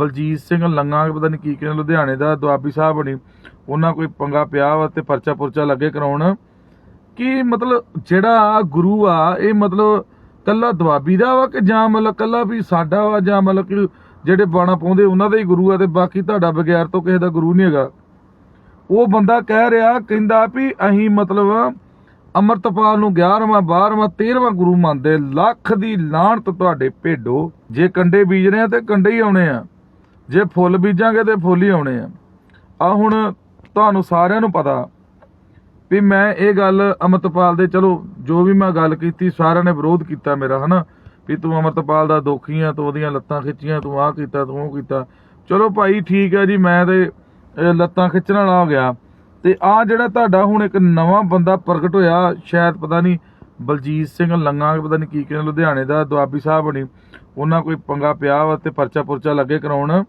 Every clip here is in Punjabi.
ਬਲਜੀਤ ਸਿੰਘ ਲੰਗਾ, ਪਤਾ ਨਹੀਂ ਕੀ ਕਿਹਨੇ ਲੁਧਿਆਣੇ ਦਾ ਦੁਆਬੀ ਸਾਹਿਬ ਬਣੀ। ਉਹਨਾਂ ਕੋਈ ਪੰਗਾ ਪਿਆ ਵਾ ਤੇ ਪਰਚਾ ਪੁਰਚਾ ਲੱਗੇ ਕਰਾਉਣ। ਕਿ ਮਤਲਬ ਜਿਹੜਾ ਗੁਰੂ ਆ, ਇਹ ਮਤਲਬ ਕੱਲਾ ਦੁਆਬੀ ਦਾ ਵਾ ਕਿ ਜਾਂ ਮਤਲਬ ਕੱਲਾ ਵੀ ਸਾਡਾ ਵਾ, ਜਾਂ ਮਤਲਬ ਕਿ ਜਿਹੜੇ ਬਾਣਾ ਪਾਉਂਦੇ ਉਹਨਾਂ ਦਾ ਹੀ ਗੁਰੂ ਆ ਤੇ ਬਾਕੀ ਤੁਹਾਡਾ ਬਗੈਰ ਤੋਂ ਕਿਸੇ ਦਾ ਗੁਰੂ ਨਹੀਂ ਹੈਗਾ। ਉਹ ਬੰਦਾ ਕਹਿ ਰਿਹਾ, ਕਹਿੰਦਾ ਵੀ ਅਸੀਂ ਮਤਲਬ ਅਮਰਤਪਾਲ ਨੂੰ 11ਵਾਂ 12ਵਾਂ 13ਵਾਂ ਗੁਰੂ ਮੰਨਦੇ, ਲੱਖ ਦੀ ਲਾਹਣਤ ਤੁਹਾਡੇ ਭੇਡੋ। ਜੇ ਕੰਡੇ ਬੀਜ ਰਹੇ ਆ ਤੇ ਕੰਡੇ ਹੀ ਆਉਣੇ ਆ। ਜੇ ਫੁੱਲ ਬੀਜਾਂਗੇ ਤੇ ਫੁੱਲ ਹੀ ਆਉਣੇ ਆ। ਆ ਹੁਣ ਤੁਹਾਨੂੰ ਸਾਰਿਆਂ ਨੂੰ ਪਤਾ ਵੀ ਮੈਂ ਇਹ ਗੱਲ ਅਮਰਤਪਾਲ ਦੇ, ਚਲੋ, ਜੋ ਵੀ ਮੈਂ ਗੱਲ ਕੀਤੀ, ਸਾਰਿਆਂ ਨੇ ਵਿਰੋਧ ਕੀਤਾ ਮੇਰਾ, ਹਨਾ? ਵੀ ਤੂੰ ਅਮਰਤਪਾਲ ਦਾ ਦੋਖੀ ਆ, ਤੂੰ ਉਹਦੀਆਂ ਲੱਤਾਂ ਖਿੱਚੀਆਂ, ਤੂੰ ਆਹ ਕੀਤਾ, ਤੂੰ ਉਹ ਕੀਤਾ। ਚਲੋ ਭਾਈ, ਠੀਕ ਹੈ ਜੀ, ਮੈਂ ਤੇ ਲੱਤਾਂ ਖਿੱਚਣ ਵਾਲਾ ਹੋ ਗਿਆ। ਤੇ ਆ ਜਿਹੜਾ ਤੁਹਾਡਾ ਹੁਣ ਇੱਕ ਨਵਾਂ ਬੰਦਾ ਪ੍ਰਗਟ ਹੋਇਆ, ਸ਼ਾਇਦ ਪਤਾ ਨਹੀਂ, ਬਲਜੀਤ ਸਿੰਘ ਲੰਗਾ, ਪਤਾ ਨਹੀਂ ਕੀ ਕਿਹਨੇ ਲੁਧਿਆਣੇ ਦਾ ਦੁਆਬੀ ਸਾਹਿਬ ਬਣੀ। ਉਹਨਾਂ ਕੋਈ ਪੰਗਾ ਪਿਆ ਵਾ ਤੇ ਪਰਚਾ ਪੁਰਚਾ ਲੱਗੇ ਕਰਾਉਣ।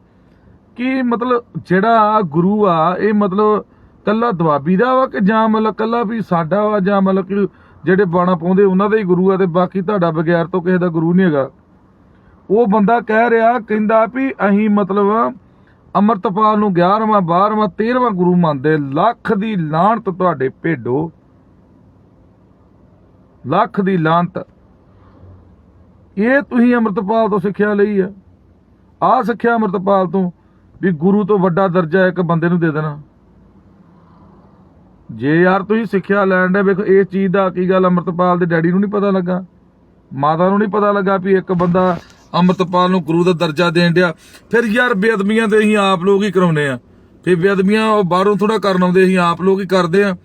ਕਿ ਮਤਲਬ ਜਿਹੜਾ ਗੁਰੂ ਆ, ਇਹ ਮਤਲਬ ਕੱਲਾ ਦੁਆਬੀ ਦਾ ਵਾ ਕਿ ਜਾਂ ਮਤਲਬ ਕੱਲਾ ਵੀ ਸਾਡਾ ਵਾ, ਜਾਂ ਮਤਲਬ ਕਿ ਜਿਹੜੇ ਬਾਣਾ ਪਾਉਂਦੇ ਉਹਨਾਂ ਦਾ ਹੀ ਗੁਰੂ ਆ ਤੇ ਬਾਕੀ ਤੁਹਾਡਾ ਬਗੈਰ ਤੋਂ ਕਿਸੇ ਦਾ ਗੁਰੂ ਨਹੀਂ ਹੈਗਾ। ਉਹ ਬੰਦਾ ਕਹਿ ਰਿਹਾ, ਕਹਿੰਦਾ ਵੀ ਅਸੀਂ ਮਤਲਬ ਅਮਰਤਪਾਲ ਨੂੰ 11ਵਾਂ 12ਵਾਂ 13ਵਾਂ ਗੁਰੂ ਮੰਨਦੇ, ਲੱਖ ਦੀ ਲਾਹਣਤ ਤੁਹਾਡੇ ਭੇਡੋ। ਲੱਖ ਦੀ ਲਾਹਣਤ ਇਹ ਤੁਸੀਂ ਅਮਰਤਪਾਲ ਤੋਂ ਸਿੱਖਿਆ ਲਈ ਆ। ਆ ਸਿੱਖਿਆ ਅਮਰਤਪਾਲ ਤੋਂ। ਵੀ ਗੁਰੂ ਤੋਂ ਵੱਡਾ ਦਰਜਾ ਇੱਕ ਬੰਦੇ ਨੂੰ ਦੇ ਦੇਣਾ। ਜੇ ਯਾਰ ਤੁਸੀਂ ਸਿੱਖਿਆ ਲੈਣ ਦੇ ਵੇਖੋ, ਇਸ ਚੀਜ਼ ਦਾ ਕੀ ਗੱਲ ਅਮਰਤਪਾਲ ਦੇ ਡੈਡੀ ਨੂੰ ਨਹੀਂ ਪਤਾ ਲੱਗਾ। ਮਾਤਾ ਨੂੰ ਨਹੀਂ ਪਤਾ ਲੱਗਾ ਵੀ ਇੱਕ ਬੰਦਾ ਅਮਰਤਪਾਲ ਨੂੰ ਗੁਰੂ ਦਾ ਦਰਜਾ ਦੇਣ ਡਿਆ। ਫਿਰ ਯਾਰ ਬੇਅਦਬੀਆਂ ਤੇ ਅਸੀਂ ਆਪ ਲੋਕ ਹੀ ਕਰਾਉਨੇ ਆ। ਫਿਰ ਬੇਅਦਬੀਆਂ ਉਹ ਬਾਹਰੋਂ ਥੋੜਾ ਕਰਨ ਆਉਂਦੇ, ਅਸੀਂ ਆਪ ਲੋਕ ਹੀ ਕਰਦੇ ਆ।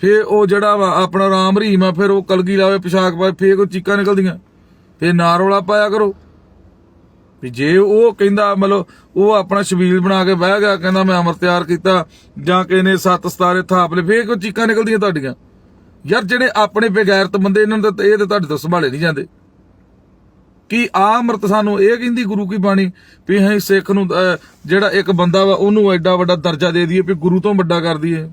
ਫਿਰ ਉਹ ਜਿਹੜਾ ਵਾ, ਆਪਣਾ ਰਾਮ ਰਹੀਮ ਆ, ਫਿਰ ਉਹ ਕਲਗੀ ਲਾਵੇ, ਪਿਸ਼ਾਕ ਪਾਏ ਫੇਰ ਉਹ ਚੀਕਾਂ ਨਿਕਲਦੀਆਂ। ਫੇਰ ਨਾਰੋਲਾ ਪਾਇਆ ਕਰੋ। ਵੀ ਜੇ ਉਹ ਕਹਿੰਦਾ ਮਤਲਬ ਉਹ ਆਪਣਾ ਸ਼ਬੀਲ ਬਣਾ ਕੇ ਬਹਿ ਗਿਆ, ਕਹਿੰਦਾ ਮੈਂ ਅਮਰ ਤਿਆਰ ਕੀਤਾ, ਜਾਂ ਕਿਸੇ ਨੇ ਸੱਤ ਸਤਾਰੇ ਥਾਪ ਲਏ, ਫੇਰ ਕੋ ਚੀਕਾਂ ਨਿਕਲਦੀਆਂ ਤੁਹਾਡੀਆਂ? ਯਾਰ ਜਿਹੜੇ ਆਪਣੇ ਬੇਗੈਰਤ ਬੰਦੇ ਇਹਨਾਂ ਨੂੰ ਤਾਂ ਇਹ ਤਾਂ ਤੁਹਾਡੇ ਤੋਂ ਸੰਭਾਲੇ ਨਹੀਂ ਜਾਂਦੇ। ਕਿ ਆ ਅੰਮ੍ਰਿਤ ਸਾਨੂੰ ਇਹ ਕਹਿੰਦੀ ਗੁਰੂ ਕੀ ਬਾਣੀ ਵੀ ਅਸੀਂ ਸਿੱਖ ਨੂੰ ਜਿਹੜਾ ਇੱਕ ਬੰਦਾ ਵਾ, ਉਹਨੂੰ ਐਡਾ ਵੱਡਾ ਦਰਜਾ ਦੇ ਦਈਏ ਵੀ ਗੁਰੂ ਤੋਂ ਵੱਡਾ ਕਰ ਦਈਏ।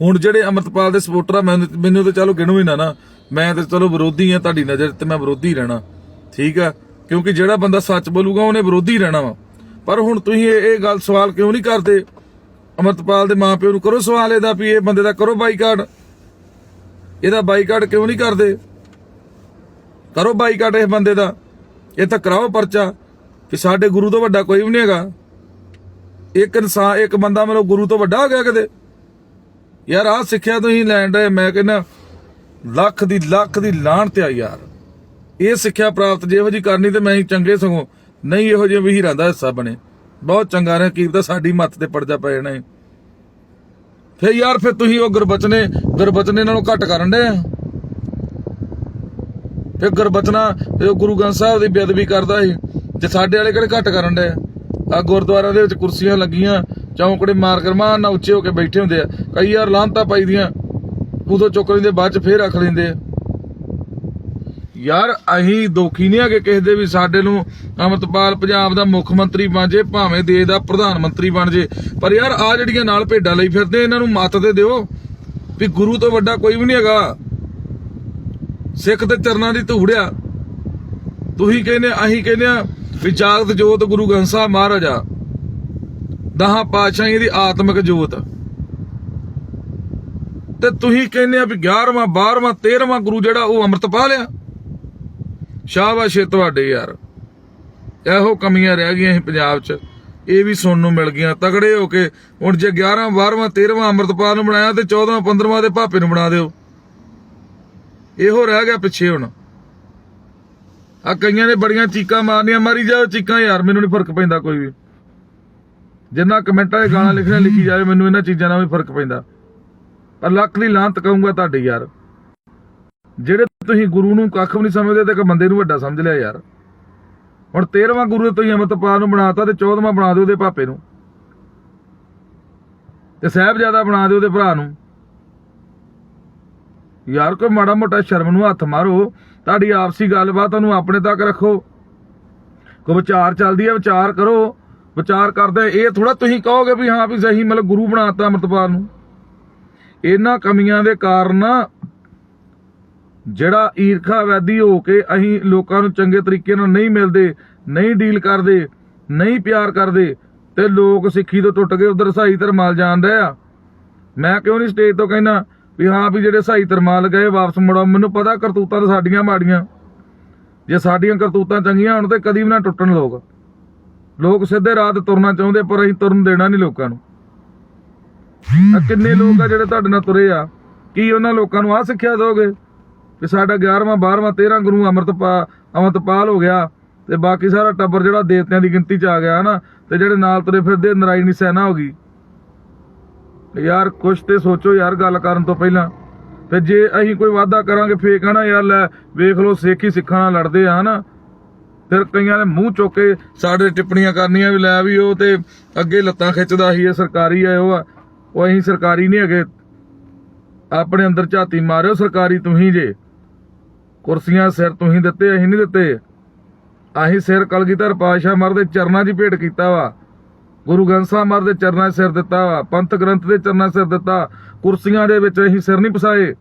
ਹੁਣ ਜਿਹੜੇ ਅਮਰਤਪਾਲ ਦੇ ਸਪੋਰਟਰ ਆ ਮੈਨੂੰ ਮੈਨੂੰ ਤਾਂ ਚਲੋ ਗਿਣੋ ਹੀ ਨਾ ਨਾ। ਮੈਂ ਤਾਂ ਚਲੋ ਵਿਰੋਧੀ ਆ, ਤੁਹਾਡੀ ਨਜ਼ਰ ਤੇ ਮੈਂ ਵਿਰੋਧੀ ਰਹਿਣਾ। ਠੀਕ ਆ? ਕਿਉਂਕਿ ਜਿਹੜਾ ਬੰਦਾ ਸੱਚ ਬੋਲੂਗਾ ਉਹਨੇ ਵਿਰੋਧੀ ਰਹਿਣਾ ਵਾ। ਪਰ ਹੁਣ ਤੁਸੀਂ ਇਹ ਗੱਲ ਸਵਾਲ ਕਿਉਂ ਨਹੀਂ ਕਰਦੇ? ਅਮਰਤਪਾਲ ਦੇ ਮਾਪਿਓ ਨੂੰ ਕਰੋ ਸਵਾਲ ਇਹਦਾ ਵੀ ਇਹ ਬੰਦੇ ਦਾ ਕਰੋ ਬਾਈਕਾਟ। ਇਹਦਾ ਬਾਈਕਾਟ ਕਿਉਂ ਨਹੀਂ ਕਰਦੇ? ਕਰੋ ਬਾਈਕਾਟ ਇਸ ਬੰਦੇ ਦਾ। ਇਹ ਤਾਂ ਕਰਾਓ ਪਰਚਾ। ਕਿ ਸਾਡੇ ਗੁਰੂ ਤੋਂ ਵੱਡਾ ਕੋਈ ਵੀ ਨਹੀਂ ਹੈਗਾ। ਇੱਕ ਇਨਸਾਨ ਇੱਕ ਬੰਦਾ ਮਤਲਬ ਗੁਰੂ ਤੋਂ ਵੱਡਾ ਹੋ ਗਿਆ ਕਦੇ। ਯਾਰ ਆਹ ਸਿੱਖਿਆ ਤੁਸੀਂ ਲੈਣ ਦੇ ਮੈਂ ਕਹਿੰਦਾ, ਲੱਖ ਦੀ ਲੱਖ ਦੀ ਲਾਹਣਤ ਆ ਯਾਰ। ਇਹ ਸਿੱਖਿਆ ਪ੍ਰਾਪਤ ਜੇ ਇਹੋ ਜੀ ਕਰਨੀ ਤੇ ਮੈਂ ਹੀ ਚੰਗੇ ਸਗੋਂ, ਨਹੀਂ ਇਹੋ ਜਿਹੇ ਵੀ ਹੀਰਾਂ ਦਾ ਹਿੱਸਾ ਬਣੇ। ਬਹੁਤ ਚੰਗਾ ਰਿਹਾ ਕੀ ਤਾਂ ਸਾਡੀ ਮੱਤ ਤੇ ਪਰਜਾ ਪੈ ਜਾਣਾ ਏ। ਫੇ ਯਾਰ, ਫਿਰ ਤੁਸੀਂ ਉਹ ਗੁਰਬਚਨੇ ਗੁਰਬਚਨੇ ਨਾਲੋਂ ਘੱਟ ਕਰਨ ਦੇ ਫਿਰ ਗੁਰਬਚਨਾ ਗੁਰੂ ਗ੍ਰੰਥ ਸਾਹਿਬ ਦੀ ਬੇਅਦਬੀ ਕਰਦਾ ਸੀ ਤੇ ਸਾਡੇ ਵਾਲੇ ਕਿਹੜੇ ਘੱਟ ਕਰਨ ਦੇ ਆ? ਗੁਰਦੁਆਰਾ ਦੇ ਵਿੱਚ ਕੁਰਸੀਆਂ ਲੱਗੀਆਂ, ਚੌਂਕੜੇ ਮਾਰ ਕਰਮਾਨ ਨਾ ਉੱਚੇ ਹੋ ਕੇ ਬੈਠੇ ਹੁੰਦੇ ਆ। ਕਈ ਯਾਰ ਲਾਂਤਾ ਪਾਈਦੀਆਂ ਉਦੋਂ ਚੁੱਕ ਲੈਂਦੇ, ਬਾਅਦ ਚ ਫੇਰ ਰੱਖ ਲੈਂਦੇ ਆ। ਯਾਰ ਅਹੀਂ ਦੋਖੀ ਨਹੀਂ ਹੈਗੇ ਕਿਸੇ ਦੇ ਵੀ, ਸਾਡੇ ਨੂੰ ਅਮਰਤਪਾਲ ਪੰਜਾਬ ਦਾ ਮੁੱਖ ਮੰਤਰੀ ਬਣ ਜੇ, ਭਾਵੇਂ ਦੇਸ਼ ਦਾ ਪ੍ਰਧਾਨ ਮੰਤਰੀ ਬਣ ਜੇ। ਪਰ ਯਾਰ ਆ ਜਿਹੜੀਆਂ ਨਾਲ ਭੇਡਾਂ ਲਈ ਫਿਰਦੇ, ਇਹਨਾਂ ਨੂੰ ਮੱਤ ਤੇ ਦਿਓ ਵੀ ਗੁਰੂ ਤੋਂ ਵੱਡਾ ਕੋਈ ਵੀ ਨਹੀਂ ਹੈਗਾ। ਸਿੱਖ ਦੇ ਚਰਨਾਂ ਦੀ ਧੂੜਿਆ ਤੁਸੀਂ ਕਹਿੰਦੇ ਅਸੀਂ ਕਹਿੰਦੇ ਆ ਵੀ ਜਾਗਤ ਜੋਤ ਗੁਰੂ ਗ੍ਰੰਥ ਸਾਹਿਬ ਮਹਾਰਾਜਾ ਦਹਾਂ ਪਾਤਸ਼ਾਹੀ ਦੀ ਆਤਮਿਕ ਜੋਤ। ਤੇ ਤੁਸੀਂ ਕਹਿੰਦੇ ਆ ਵੀ 11ਵਾਂ 12ਵਾਂ 13ਵਾਂ ਗੁਰੂ ਜਿਹੜਾ ਉਹ ਅੰਮ੍ਰਿਤਪਾਲ ਆ। ਸ਼ਾਬਾਸ਼ ਏ ਤੁਹਾਡੇ ਯਾਰ। ਇਹੋ ਕਮੀਆਂ ਰਹਿ ਗਈਆਂ ਸੀ ਪੰਜਾਬ 'ਚ। ਇਹ ਵੀ ਸੁਣਨ ਨੂੰ ਮਿਲ ਗਈਆਂ। ਤਗੜੇ ਹੋ ਕੇ ਹੁਣ ਜੇ 11 12ਵਾਂ 13ਵਾਂ ਅੰਮ੍ਰਿਤਪਾਲ ਨੂੰ ਬਣਾਇਆ ਤੇ 14ਵਾਂ 15ਵਾਂ ਦੇ ਭਾਪੇ ਨੂੰ ਬਣਾ ਦਿਓ। ਇਹੋ ਰਹਿ ਗਿਆ ਪਿੱਛੇ ਹੁਣ। ਆ ਕਈਆਂ ਨੇ ਬੜੀਆਂ ਚੀਕਾਂ ਮਾਰਨੀਆਂ। ਮਾਰੀ ਜਾਓ ਚੀਕਾਂ ਯਾਰ, ਮੈਨੂੰ ਨਹੀਂ ਫ਼ਰਕ ਪੈਂਦਾ ਕੋਈ ਵੀ। ਜਿੰਨਾ ਕਮੈਂਟਾਂ 'ਚ ਗਾਣਾ ਲਿਖਣਾ ਲਿਖੀ ਜਾਵੇ, ਮੈਨੂੰ ਇਹਨਾਂ ਚੀਜ਼ਾਂ ਨਾਲ ਵੀ ਫ਼ਰਕ ਪੈਂਦਾ। ਪਰ ਲੱਖ ਦੀ ਲਾਂਤ ਕਹੂੰਗਾ ਤੁਹਾਡੇ ਯਾਰ। ਜਿਹੜੇ ਤੁਸੀਂ ਗੁਰੂ ਨੂੰ ਕੱਖ ਵੀ ਨਹੀਂ ਸਮਝਦੇ ਤੇ ਇੱਕ ਬੰਦੇ ਨੂੰ ਵੱਡਾ ਸਮਝ ਲਿਆ ਯਾਰ। ਹੁਣ 13ਵਾਂ ਗੁਰੂ ਤੁਸੀਂ ਅਮਰਤਪਾਲ ਨੂੰ ਬਣਾਤਾ ਤੇ 14ਵਾਂ ਬਣਾ ਦਿਓ ਉਹਦੇ ਭਾਪੇ ਨੂੰ। ਤੇ ਸਾਹਿਬਜ਼ਾਦਾ ਬਣਾ ਦਿਓ ਉਹਦੇ ਭਰਾ ਨੂੰ। ਯਾਰ ਕੋਈ ਮਾੜਾ ਮੋਟਾ ਸ਼ਰਮ ਨੂੰ ਹੱਥ ਮਾਰੋ। ਤੁਹਾਡੀ ਆਪਸੀ ਗੱਲਬਾਤ ਉਹਨੂੰ ਆਪਣੇ ਤੱਕ ਰੱਖੋ। ਕੋ ਵਿਚਾਰ ਚੱਲਦੀ ਹੈ ਵਿਚਾਰ ਕਰੋ। ਵਿਚਾਰ ਕਰਦੇ ਇਹ ਥੋੜਾ ਤੁਸੀਂ ਕਹੋਗੇ ਵੀ ਹਾਂ ਵੀ ਸਹੀ ਮਤਲਬ ਗੁਰੂ ਬਣਾਤਾ ਅਮਰਤਪਾਲ ਨੂੰ। ਇਹਨਾਂ ਕਮੀਆਂ ਦੇ ਕਾਰਨ ਜਿਹੜਾ ਈਰਖਾ ਵੈਦੀ ਹੋ ਕੇ ਅਸੀਂ ਲੋਕਾਂ ਨੂੰ ਚੰਗੇ ਤਰੀਕੇ ਨਾਲ ਨਹੀਂ ਮਿਲਦੇ, ਨਹੀਂ ਡੀਲ ਕਰਦੇ, ਨਹੀਂ ਪਿਆਰ ਕਰਦੇ, ਤੇ ਲੋਕ ਸਿੱਖੀ ਤੋਂ ਟੁੱਟ ਕੇ ਉਧਰ ਸਹੀ ਧਰਮਾਲ ਜਾਣ ਆ। ਮੈਂ ਕਿਉਂ ਨਹੀਂ ਸਟੇਜ ਤੋਂ ਕਹਿਣਾ ਵੀ ਹਾਂ ਵੀ ਜਿਹੜੇ ਸਹੀ ਧਰਮਾਲ ਗਏ ਵਾਪਸ ਮੁੜੋ, ਮੈਨੂੰ ਪਤਾ ਕਰਤੂਤਾਂ ਤਾਂ ਸਾਡੀਆਂ ਮਾੜੀਆਂ। ਜੇ ਸਾਡੀਆਂ ਕਰਤੂਤਾਂ ਚੰਗੀਆਂ ਹੋਣ ਤੇ ਕਦੀ ਵੀ ਨਾ ਟੁੱਟਣ ਲੋਕ। ਲੋਕ ਸਿੱਧੇ ਰਾਹ ਤੇ ਤੁਰਨਾ ਚਾਹੁੰਦੇ, ਪਰ ਅਸੀਂ ਤੁਰਨ ਦੇਣਾ ਨਹੀਂ ਲੋਕਾਂ ਨੂੰ। ਕਿੰਨੇ ਲੋਕ ਆ ਜਿਹੜੇ ਤੁਹਾਡੇ ਨਾਲ ਤੁਰੇ ਆ? ਕੀ ਉਹਨਾਂ ਲੋਕਾਂ ਨੂੰ ਆ ਸਿੱਖਿਆ ਦੋਗੇ ਕਿ ਸਾਡਾ 11ਵਾਂ 12ਵਾਂ 13 ਗੁਰੂ ਅੰਮ੍ਰਿਤਪਾ, ਅੰਮ੍ਰਿਤਪਾਲ ਹੋ ਗਿਆ ਤੇ ਬਾਕੀ ਸਾਰਾ ਟੱਬਰ ਜਿਹੜਾ ਦੇਵਤਿਆਂ ਦੀ ਗਿਣਤੀ ਚ ਆ ਗਿਆ, ਹਨਾ? ਤੇ ਜਿਹੜੇ ਨਾਲ ਤੁਰੇ ਫਿਰਦੇ, ਨਰਾਇਣੀ ਸੈਨਾ ਹੋ ਗਈ। ਯਾਰ, ਕੁਛ ਤੇ ਸੋਚੋ ਯਾਰ ਗੱਲ ਕਰਨ ਤੋਂ ਪਹਿਲਾਂ। ਤੇ ਜੇ ਅਸੀਂ ਕੋਈ ਵਾਅਦਾ ਕਰਾਂਗੇ ਫੇਕ ਹਨਾ ਯਾਰ ਲੈ, ਵੇਖ ਲਓ, ਸਿੱਖ ਹੀ ਸਿੱਖਾਂ ਨਾਲ ਲੜਦੇ ਆ, ਹਨਾ? ਫਿਰ ਕਈਆਂ ਨੇ ਮੂੰਹ ਚੁੱਕ ਕੇ ਸਾਡੇ ਟਿੱਪਣੀਆਂ ਕਰਨੀਆਂ ਵੀ, ਲੈ ਵੀ ਉਹ ਤੇ ਅੱਗੇ ਲੱਤਾਂ ਖਿੱਚਦਾ ਸੀ, ਇਹ ਸਰਕਾਰੀ ਆ, ਉਹ ਆ। ਉਹ ਅਸੀਂ ਸਰਕਾਰੀ ਨਹੀਂ ਹੈਗੇ। ਆਪਣੇ ਅੰਦਰ ਝਾਤੀ ਮਾਰਿਓ, ਸਰਕਾਰੀ ਤੁਸੀਂ ਜੇ। ਕੁਰਸੀਆਂ ਸਿਰ ਤੁਸੀਂ ਦਿੱਤੇ, ਅਸੀਂ ਨਹੀਂ ਦਿੱਤੇ। ਅਸੀਂ ਸਿਰ ਕਲਗੀਧਰ ਪਾਤਸ਼ਾਹ ਮਰ ਦੇ ਚਰਨਾਂ 'ਚ ਭੇਟ ਕੀਤਾ ਵਾ। ਗੁਰੂ ਗ੍ਰੰਥ ਸਾਹਿਬ ਮਹਾਰਾਜ ਦੇ ਚਰਨਾਂ 'ਚ ਸਿਰ ਦਿੱਤਾ ਵਾ। ਪੰਥ ਗ੍ਰੰਥ ਦੇ ਚਰਨਾਂ 'ਚ ਸਿਰ ਦਿੱਤਾ। ਕੁਰਸੀਆਂ ਦੇ ਵਿੱਚ ਅਸੀਂ ਸਿਰ ਨਹੀਂ ਪਸਾਏ।